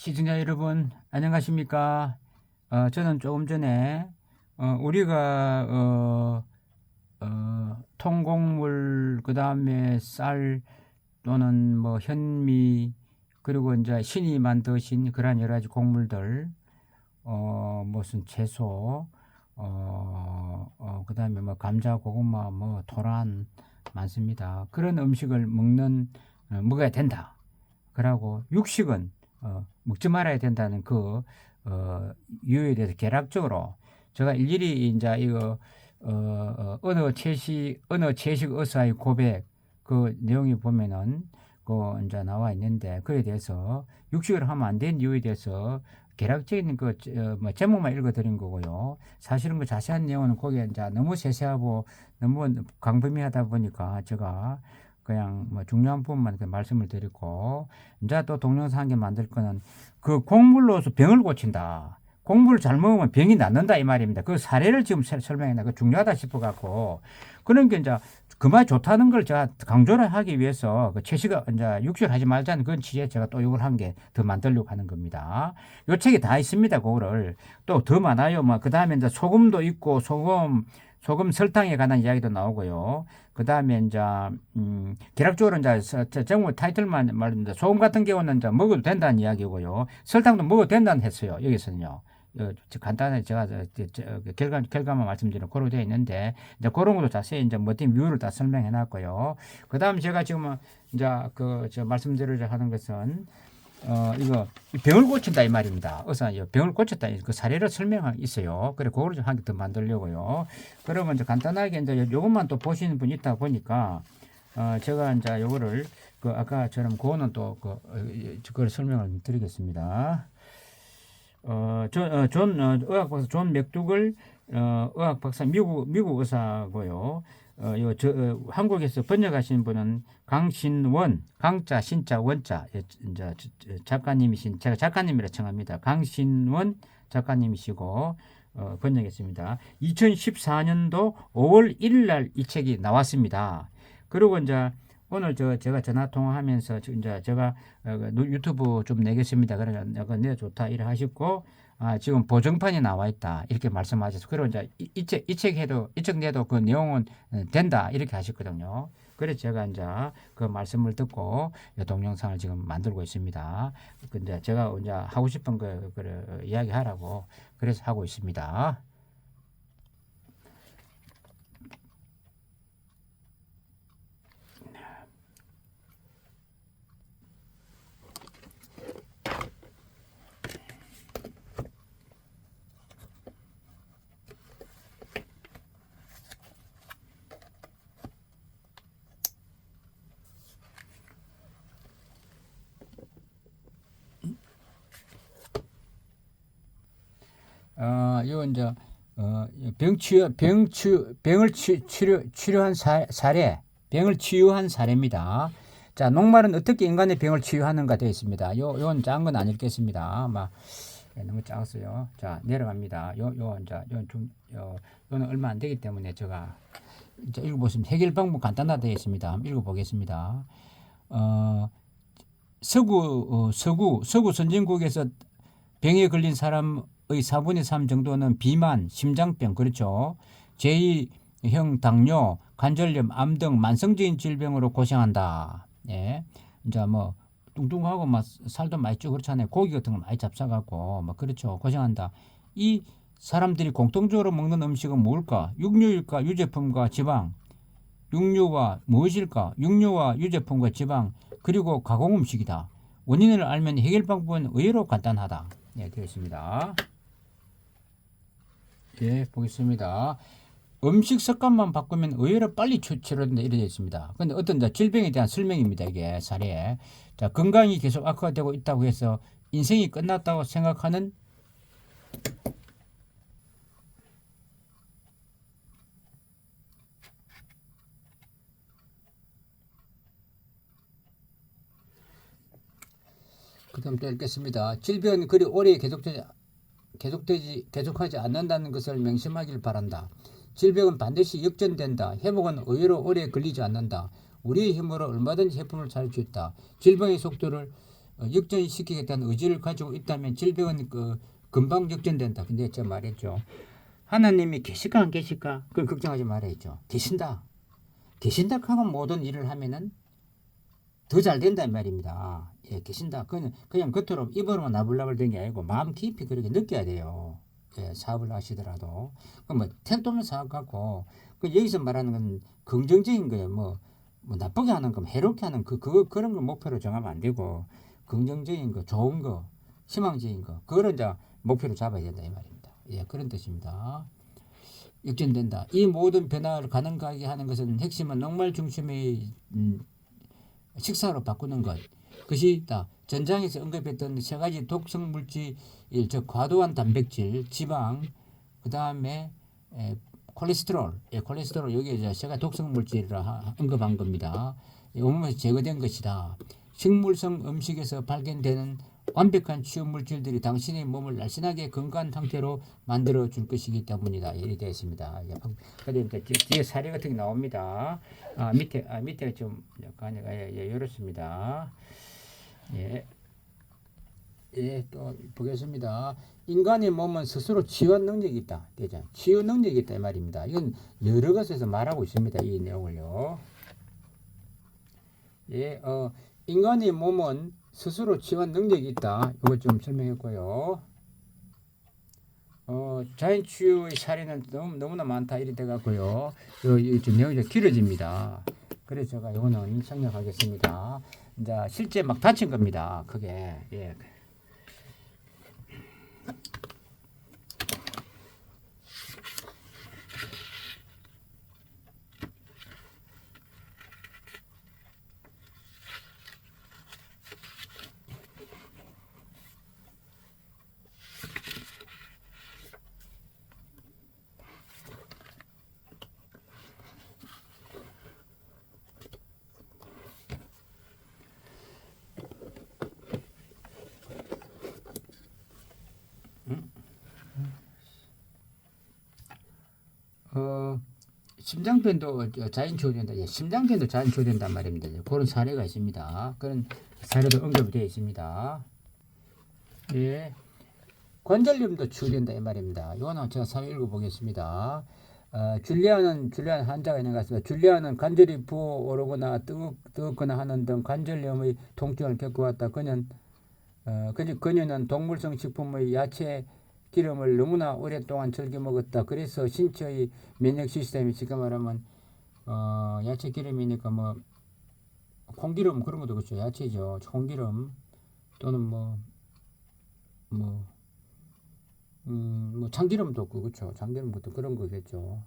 시청자 여러분 안녕하십니까? 어, 저는 조금 전에 어, 우리가 어, 어, 통곡물 그 다음에 쌀 또는 뭐 현미 그리고 이제 신이 만드신 그러한 여러 가지 곡물들 어, 무슨 채소 어, 어, 그 다음에 뭐 감자 고구마 뭐 토란 많습니다. 그런 음식을 먹는 어, 먹어야 된다. 그러고 육식은 어, 먹지 말아야 된다는 그 어, 이유에 대해서 개락적으로 제가 일일이 이제 이거 어, 어, 어느 채식 어느 채식 의사의 고백 그 내용이 보면은 그 이제 나와 있는데 그에 대해서 육식을 하면 안 되는 이유에 대해서 개락적인 그 어, 뭐 제목만 읽어드린 거고요. 사실은 그 자세한 내용은 거기에 이제 너무 세세하고 너무 광범위하다 보니까 제가 그냥 뭐 중요한 부분만 말씀을 드리고 이제 또 동영상 한 개 만들 거는 그 곡물로서 병을 고친다. 곡물을 잘 먹으면 병이 낫는다 이 말입니다. 그 사례를 지금 설- 설명했나 그 중요하다 싶어 갖고 그런 게 이제 그말 좋다는 걸 제가 강조를 하기 위해서 그 채식을 이제 육식을 하지 말자는 그런 취지에 제가 또 이걸 한개더 만들려고 하는 겁니다. 요 책에 다 있습니다. 그거를 또 더 많아요. 뭐 그 다음에 이제 소금도 있고 소금 소금 설탕에 관한 이야기도 나오고요. 그 다음에 이제 음, 기락적으로 이제 제목 타이틀만 말입니다. 소금 같은 경우는 이제 먹어도 된다는 이야기고요. 설탕도 먹어도 된다는 했어요. 여기서는요. 어, 저 간단하게 제가 저, 저, 저, 그 결과 결과만 말씀드리는 고로 되어 있는데 이제 그런 것도 자세히 이제 뭐든 뮤를 다 설명해 놨고요. 그 다음 제가 지금 이제 그 저 말씀드리려 하는 것은 어 이거 병을 고친다 이 말입니다. 의사 이 병을 고쳤다 그 사례를 설명하고 있어요. 그래 그거를 좀 한 개 더 만들려고요. 그러면 이제 간단하게 이제 요것만 또 보시는 분이 있다 보니까 어 제가 이제 요거를 그 아까처럼 그거는 또그 어, 그걸 설명을 드리겠습니다. 어존 어, 존, 어, 의학 박사 존 맥두글 어, 의학 박사 미국 미국 의사고요. 어, 요, 저, 어, 한국에서 번역하신 분은 강신원, 강자, 신자, 원자, 예, 이제 작가님이신, 제가 작가님이라称합니다. 강신원 작가님이시고, 어, 번역했습니다. 2014년도 5월 1일 날 이 책이 나왔습니다. 그리고 이제 오늘 저 제가 전화 통화하면서 저 이제 제가 어, 그 유튜브 좀 내겠습니다. 그러니까 내가 내 좋다 이래 하시고 아, 지금 보정판이 나와 있다 이렇게 말씀하셔서 그리고 이제 이, 이 책, 이책 해도 이책 내도 그 내용은 어, 된다 이렇게 하셨거든요. 그래서 제가 이제 그 말씀을 듣고 이 동영상을 지금 만들고 있습니다. 근데 제가 이제 하고 싶은 거 그, 이야기하라고 그래서 하고 있습니다. 어, 요 이제 어, 병 치유 병 치유 병을 치, 치료 치료한 사, 사례 병을 치유한 사례입니다. 자, 녹말은 어떻게 인간의 병을 치유하는가 되어 있습니다. 요 요건 작은 건 안 읽겠습니다. 아마 예, 너무 작았어요. 자, 내려갑니다. 요 요 이제 요 좀 요, 요는 얼마 안 되기 때문에 제가 이제 읽어보시면 해결 방법 간단하게 되어 있습니다. 한번 읽어보겠습니다. 어, 서구 어, 서구 서구 선진국에서 병에 걸린 사람의 4분의 3 정도는 비만, 심장병, 그렇죠. 제2형 당뇨, 관절염, 암 등 만성적인 질병으로 고생한다. 예. 이제 뭐 뚱뚱하고 막 살도 많이 찌고 그렇잖아요. 고기 같은 거 많이 잡사갖고 막 그렇죠. 고생한다. 이 사람들이 공통적으로 먹는 음식은 뭘까? 육류일까? 유제품과 지방. 육류와 무엇일까? 육류와 유제품과 지방 그리고 가공 음식이다. 원인을 알면 해결 방법은 의외로 간단하다. 예, 되어 있습니다. 예, 보겠습니다. 음식 습관만 바꾸면 의외로 빨리 치- 치료된다 이렇게 되어 있습니다. 근데 어떤 질병에 대한 설명입니다. 이게 사례. 자, 건강이 계속 악화되고 있다고 해서 인생이 끝났다고 생각하는 그 다음 또 읽겠습니다. 질병은 그리 오래 계속되지 계속되지 계속하지 않는다는 것을 명심하길 바란다. 질병은 반드시 역전된다. 회복은 의외로 오래 걸리지 않는다. 우리의 힘으로 얼마든지 제품을 찾을 수 있다. 질병의 속도를 어, 역전시키겠다는 의지를 가지고 있다면 질병은 그 금방 역전된다. 근데 제가 말했죠. 하나님이 계실까 안 계실까? 그걸 걱정하지 말아야죠. 계신다. 계신다 하고 모든 일을 하면은 더잘이 말입니다. 예, 계신다. 그냥 그냥 겉으로 입으로만 나불나불 된게 아니고 마음 깊이 그렇게 느껴야 돼요. 예, 사업을 하시더라도 그뭐 택도 없는 사업 갖고 그 여기서 말하는 건 긍정적인 거예요. 뭐, 뭐 나쁘게 하는 거, 해롭게 하는 그, 그 그런 거 목표로 정하면 안 되고 긍정적인 거, 좋은 거, 희망적인 거 그거를 이제 목표로 잡아야 된다 이 말입니다. 예, 그런 뜻입니다. 역전된다. 이 모든 변화를 가능하게 하는 것은 핵심은 녹말 중심의 음, 식사로 바꾸는 것. 그것이 다 전장에서 언급했던 세 가지 독성 물질, 즉 과도한 단백질, 지방, 그 다음에 콜레스테롤, 예, 콜레스테롤 여기 이제 제가 독성 물질을 하- 언급한 겁니다. 이 온몸에서 제거된 것이다. 식물성 음식에서 발견되는 완벽한 치유 물질들이 당신의 몸을 날씬하게 건강한 상태로 만들어 줄 것이기 때문이다. 이렇게 되어 있습니다. 예, 뒤- 뒤에 사례 같은 게 나옵니다. 아, 밑에 아, 밑에 좀 약간 예, 예, 이렇습니다. 예. 예, 또 보겠습니다. 인간의 몸은 스스로 치유한 능력이 있다. 되죠? 치유 능력이 있다 이 말입니다. 이건 여러 곳에서 말하고 있습니다. 이 내용을요. 예, 어, 인간의 몸은 스스로 치유한 능력이 있다. 이거 좀 설명했고요. 어, 자연 치유의 사례는 너무, 너무나 많다. 이리 돼갖고요. 요, 요, 좀 내용이 좀 길어집니다. 그래서 제가 이거는 생략하겠습니다. 이제 실제 막 다친 겁니다. 그게. 예. 어, 심장편도 저 자연 치유된다. 예, 심장편도 자연 치유된단 말입니다. 예, 그런 사례가 있습니다. 그런 사례도 언급이 되어 있습니다. 예. 관절염도 치유된다 이 말입니다. 이거는 제가 사회 읽어보겠습니다. 어, 줄리아는 줄리안 환자가 있는 것 같습니다. 줄리아는 관절이 부어오르거나 뜨겁, 뜨겁거나 하는 등 관절염의 통증을 겪어왔다. 그는 어, 그녀, 그녀는 동물성 식품의 야채 기름을 너무나 오랫동안 즐겨 먹었다. 그래서 신체의 면역 시스템이 지금 말하면 어, 야채 기름이니까 뭐 콩기름 그런 것도 그렇죠. 야채죠. 콩기름 또는 뭐 뭐, 음, 뭐 참기름도 그렇죠. 참기름부터 그런 거겠죠.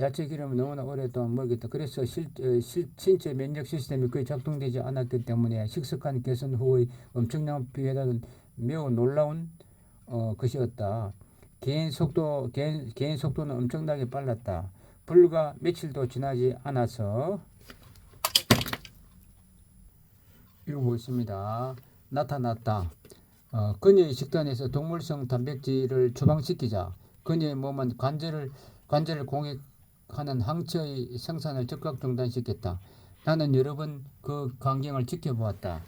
야채 기름을 너무나 오랫동안 먹였다. 그래서 실, 어, 실, 신체 면역 시스템이 거의 작동되지 않았기 때문에 식습관 개선 후의 엄청난 비회다는 매우 놀라운 어, 것이었다. 개인 속도 개인, 개인 속도는 엄청나게 빨랐다. 불과 며칠도 지나지 않아서 있습니다. 나타났다. 어, 그녀의 식단에서 동물성 단백질을 추방시키자 그녀의 몸은 관절을 관절을 공격하는 항체의 생산을 즉각 중단시켰다. 나는 여러 번 그 광경을 지켜보았다.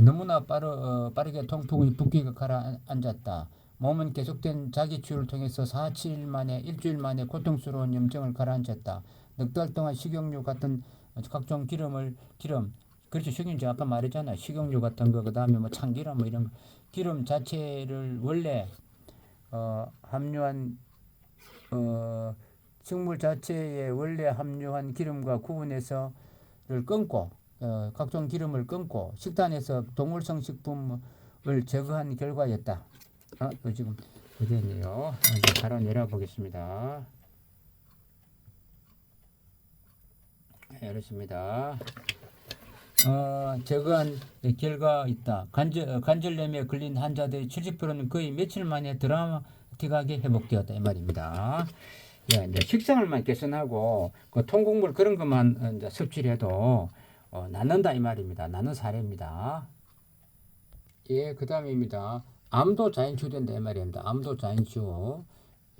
너무나 빠르, 어, 빠르게 통풍의 붓기가 가라앉았다. 몸은 계속된 자기 치유를 통해서 4, 7일 만에 일주일 만에 고통스러운 염증을 가라앉혔다. 넉 달 동안 식용유 같은 각종 기름을 기름 그렇죠 식용유 아까 말했잖아 식용유 같은 거 그다음에 뭐 참기름 뭐 이런 거. 기름 자체를 원래 어, 함유한 어, 식물 자체에 원래 함유한 기름과 구분해서를 끊고 어, 각종 기름을 끊고 식단에서 동물성 식품을 제거한 결과였다. 아, 이거 지금 그대네요. 이제 바로 내려 보겠습니다. 네, 이렇습니다. 어, 제거한 결과 있다. 관절, 어, 관절염에 걸린 환자들의 70%는 거의 며칠 만에 드라마틱하게 회복되었다. 이 말입니다. 예, 이제 식생활만 개선하고 그 통곡물 그런 것만 어, 섭취를 해도 어, 낫는다 이 말입니다. 낫는 사례입니다. 예, 그 다음입니다. 암도 자연 치유된다 이 말입니다. 암도 자연 치유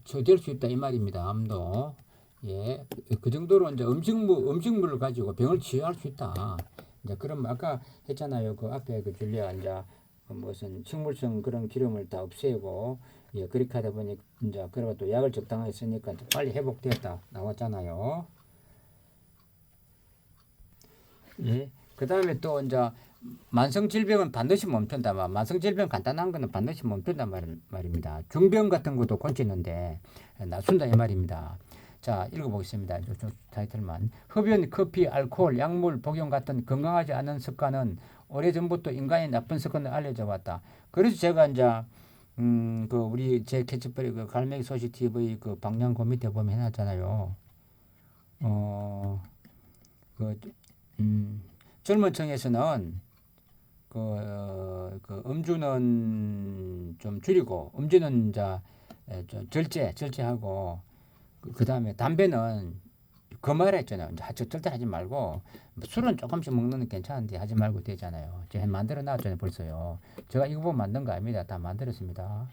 치유될 수 있다 이 말입니다. 암도 예, 그, 그 정도로 이제 음식물 음식물을 가지고 병을 치유할 수 있다. 이제 그럼 아까 했잖아요. 그 앞에 그 줄리아 이제 그 무슨 식물성 그런 기름을 다 없애고 예 그렇게 하다 보니 이제 그리고 또 약을 적당하게 쓰니까 또 빨리 회복됐다 나왔잖아요. 예. 그 다음에 또 이제 만성 질병은 반드시 멈춘다. 만성 질병 간단한 거는 반드시 멈춘다 말, 말입니다. 중병 같은 것도 고치는데 낫춘다 이 말입니다. 자 읽어보겠습니다. 저, 저 타이틀만 흡연, 커피, 알코올, 약물 복용 같은 건강하지 않은 습관은 오래 전부터 인간의 나쁜 습관을 알려져 왔다. 그래서 제가 이제 음, 그 우리 제 캐치프리 그 갈매기 소식 TV 그 방향고 밑에 보면 해놨잖아요. 어, 그, 음, 젊은 층에서는 그, 어, 그 음주는 좀 줄이고 음주는 좀 절제 절제하고 그 다음에 담배는 그말했잖아요. 이제 하- 절대 하지 말고 뭐 술은 조금씩 먹는 건 괜찮은데 하지 말고 되잖아요. 제가 만들어 놨잖아요. 벌써요. 제가 이거 보면 만든 거 아닙니다. 다 만들었습니다.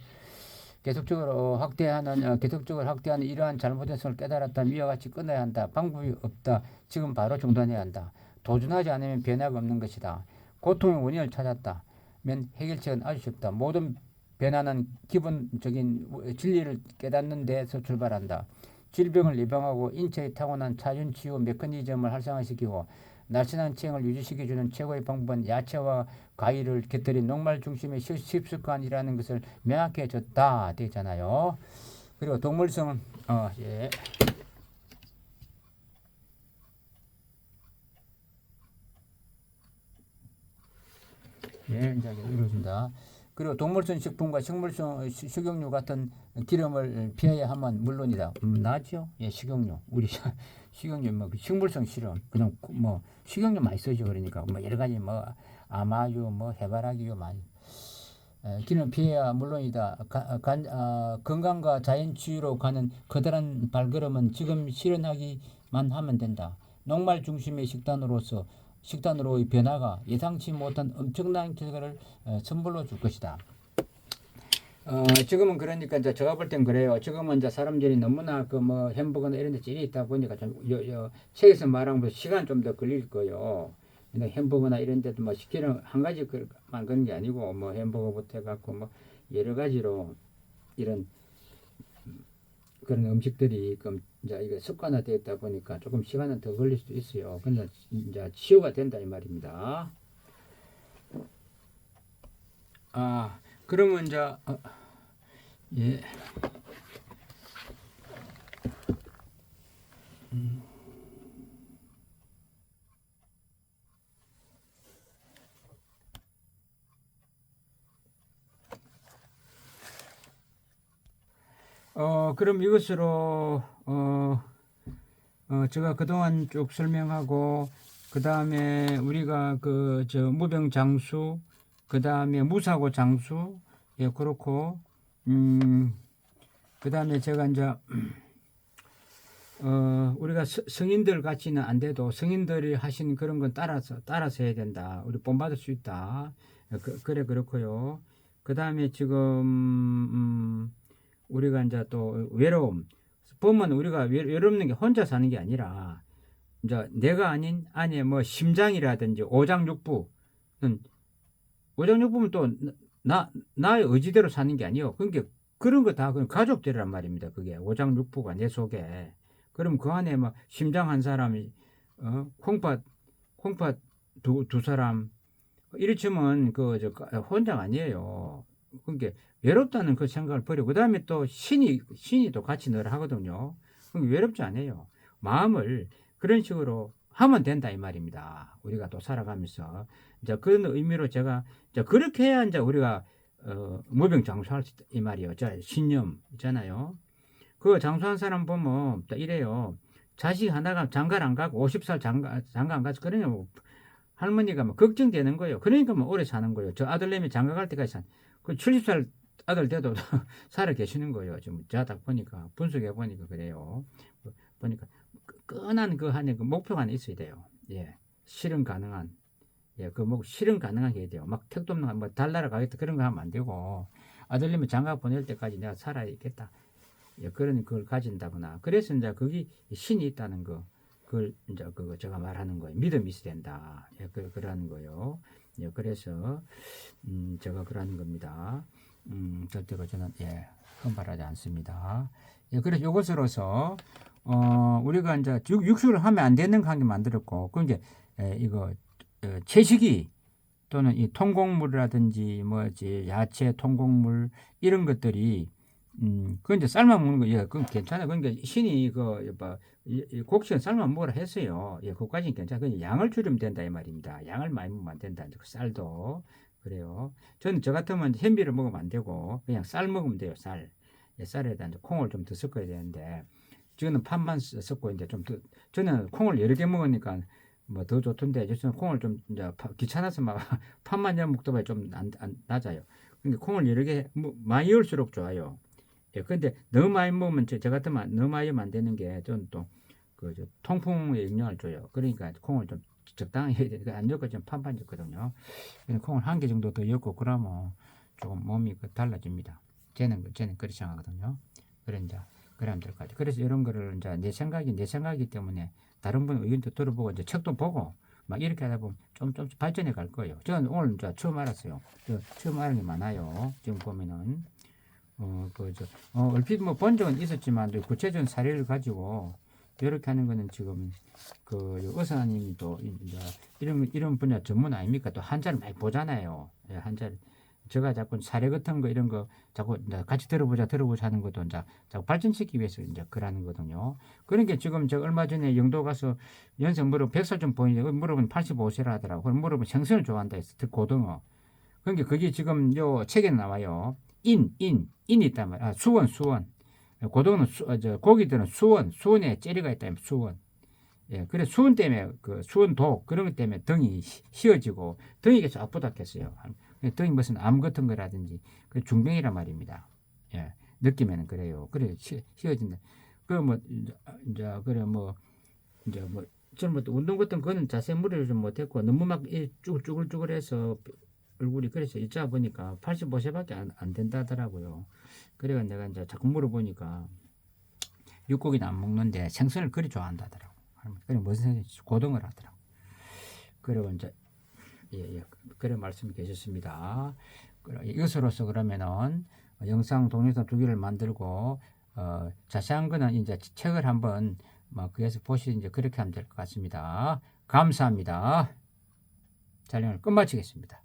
계속적으로 확대하는 어, 계속적으로 확대하는 이러한 잘못된 성을 깨달았다면 이와 같이 끊어야 한다. 방법이 없다. 지금 바로 중단해야 한다. 도전하지 않으면 변화가 없는 것이다. 고통의 원인을 찾았다 면 해결책은 아주 쉽다. 모든 변화는 기본적인 진리를 깨닫는 데서 출발한다. 질병을 예방하고 인체에 타고난 차준 치유 메커니즘을 활성화시키고 날씬한 체형을 유지시켜주는 최고의 방법은 야채와 과일을 곁들인 녹말 중심의 식- 식습관이라는 것을 명확히 해줬다 되잖아요. 그리고 동물성은 어 예. 예, 이제 이루어진다. 그리고 동물성 식품과 식물성 시- 식용유 같은 기름을 피해야 하면 물론이다. 음, 나죠? 예, 식용유. 우리 식용유 뭐그 식물성 싫어. 그냥 구- 뭐 식용유 많이 쓰죠. 그러니까 뭐 여러 가지 뭐 아마유, 뭐 해바라기유 많이. 에, 기름 피해야 물론이다. 가, 간, 아, 건강과 자연 치유로 가는 커다란 발걸음은 지금 실현하기만 하면 된다. 녹말 중심의 식단으로서 식단으로의 변화가 예상치 못한 엄청난 결과를 어, 선물로 줄 것이다. 어, 지금은 그러니까 이제 제가 볼 땐 그래요. 지금은 이제 사람들이 너무나 그 뭐 햄버거나 이런 데 찔이 있다 보니까 좀 여, 여, 책에서 말한 시간 좀 더 걸릴 거예요. 근데 햄버거나 이런 데도 뭐 시키는 한 가지만 그런 게 아니고 뭐 햄버거부터 해갖고 뭐 여러 가지로 이런 그런 음식들이 그 이제 이게 습관화되어 있다 보니까 조금 시간은 더 걸릴 수도 있어요. 근데 이제 치유가 된다 이 말입니다. 아 그러면 이제 어, 예. 음. 어, 그럼 이것으로, 어, 어, 제가 그동안 쭉 설명하고, 그 다음에 우리가 그, 저, 무병 장수, 그 다음에 무사고 장수, 예, 그렇고, 음, 그 다음에 제가 이제, 어, 우리가 스- 성인들 같이는 안 돼도 성인들이 하신 그런 건 따라서, 따라서 해야 된다. 우리 본받을 수 있다. 그, 그래, 그렇고요. 그 다음에 지금, 음, 우리가 이제 또 외로움. 보면 우리가 외- 외롭는 게 혼자 사는 게 아니라, 이제 내가 아닌 안에 뭐 심장이라든지 오장육부는 오장육부는 또 나, 나의 의지대로 사는 게 아니요. 그러니까 그런 거 다 그런 가족들이란 말입니다. 그게 오장육부가 내 속에. 그럼 그 안에 뭐 심장 한 사람이 어 콩팥 콩팥 두, 두 사람 이렇지만 그저 혼자 아니에요. 그러니까 외롭다는 그 생각을 버리고 그다음에 또 신이 신이 또 같이 늘 하거든요. 그럼 외롭지 않아요. 마음을 그런 식으로 하면 된다 이 말입니다. 우리가 또 살아가면서 이제 그런 의미로 제가 이제 그렇게 해야 이제 우리가 어, 무병 장수할 수 있다 이 말이에요. 저 신념 있잖아요. 그 장수한 사람 보면 딱 이래요. 자식 하나가 장가를 안 가고 50살 장가 장가 안 가서 그러냐 뭐 할머니가 뭐 걱정되는 거예요. 그러니까 뭐 오래 사는 거예요. 저 아들내미 장가 갈 때까지 산. 그 70살 아들 돼도 살아 계시는 거예요. 지금 제가 딱 보니까 분석해 보니까 그래요. 그 보니까 끈한 그 안에 그 목표가 하나 있어야 돼요. 예, 실현 가능한 예, 그뭐 실현 가능하게 해야 돼요. 막 택도 없는 뭐 달나라 가겠다 그런 거 하면 안 되고 아들내미 장가 보낼 때까지 내가 살아야겠다. 예, 그런 걸 가진다거나 그래서 이제 거기 신이 있다는 거. 그걸 이제 그거 제가 말하는 거예요. 믿음이 있어야 된다. 예, 그 그러는 거요. 예, 그래서 음, 제가 그러는 겁니다. 음, 절대로 저는 예, 흠발하지 않습니다. 예, 그래서 이것으로서 어, 우리가 이제 육- 육수를 하면 안 되는 관계 만들었고, 그 이제 예, 이거 어, 채식이 또는 이 통곡물이라든지 뭐지 야채 통곡물 이런 것들이 음, 그 이제 삶아 먹는 거, 예, 그건 괜찮아요. 그러니까 신이 그, 뭐, 곡식은 삶아 먹으라 했어요. 예, 그까지는 괜찮아. 그 양을 줄이면 된다 이 말입니다. 양을 많이 먹으면 안 된다. 그 쌀도 그래요. 저는 저 같으면 현미를 먹으면 안 되고 그냥 쌀 먹으면 돼요. 쌀. 예, 쌀에다 이제 콩을 좀 더 섞어야 되는데 지금은 섞- 섞고 이제 좀 더, 저는 콩을 여러 개 먹으니까 뭐 더 좋던데 저는 콩을 좀 이제 파- 귀찮아서 막 여 먹다 보니 좀 안, 안, 낮아요. 그러니까 콩을 여러 개 뭐, 많이 넣을수록 좋아요. 예, 근데 너무 많이 먹으면 저, 저 같으면 너무 많이 하면 안 되는 게 저는 또그 저 통풍에 영향을 줘요. 그러니까 콩을 좀 적당히 해야 되니까 안 넣고 좀 판판 줬거든요. 그래서 콩을 한 개 정도 더 넣고 그러면 조금 몸이 그 달라집니다. 쟤는 그- 쟤는 그렇게 생각하거든요. 그래 이제 그러면 될것 같아요. 그래서 이런 거를 이제 내 생각이 내 생각이기 때문에 다른 분 의견도 들어보고 이제 책도 보고 막 이렇게 하다 보면 좀 좀씩 발전해 갈 거예요. 저는 오늘 이제 처음 알았어요. 저 처음 알은 게 많아요. 지금 보면은 어, 그, 저, 어, 얼핏 뭐 본 적은 있었지만, 또 구체적인 사례를 가지고, 이렇게 하는 거는 지금, 그, 의사님이 또, 이제, 이런, 이런 분야 전문 아닙니까? 또 한자를 많이 보잖아요. 예, 한자를. 제가 자꾸 사례 같은 거, 이런 거, 자꾸 같이 들어보자, 들어보자 하는 것도 이제, 자꾸 발전시키기 위해서 이제 그러는 거거든요. 그러니까 지금 제가 얼마 전에 영도 가서 연세 물어 100살 좀 보이는데, 물어보면 85세라 하더라고. 그럼 물어보면 생선을 좋아한다 했어. 특 고등어. 그러니까 그게 지금 요 책에 나와요. 인, 인, 인이 있단 말이야. 아, 수원, 수원. 고등어는 수, 어, 저, 고기들은 수원, 수원에 째리가 있다면 수원. 예, 그래 수원 때문에 그 수원독 그런 것 때문에 등이 휘- 휘어지고 등이 계속 아프다 했어요. 등이 무슨 암 같은 거라든지 그 중병이란 말입니다. 예, 느끼면은 그래요. 그래 휘, 휘어진다. 그뭐 이제, 그래 뭐 이제 뭐 저는 뭐또 운동 같은 거는 자세 무리를 좀 못했고 너무 막이 쭈글쭈글쭈글해서 얼굴이 그래서 있자 보니까 85세밖에 안, 안 된다더라고요. 그래가 내가 이제 자꾸 물어보니까 육고기는 안 먹는데 생선을 그리 좋아한다더라고. 그래 무슨 고등어를 하더라고. 그리고 이제 예, 예. 그래 말씀이 계셨습니다. 이것으로서 그러면은 영상 동영상 두 개를 만들고 어, 자세한 거는 이제 책을 한번 뭐 그래서 보시 이제 그렇게 하면 될 것 같습니다. 감사합니다. 촬영을 끝마치겠습니다.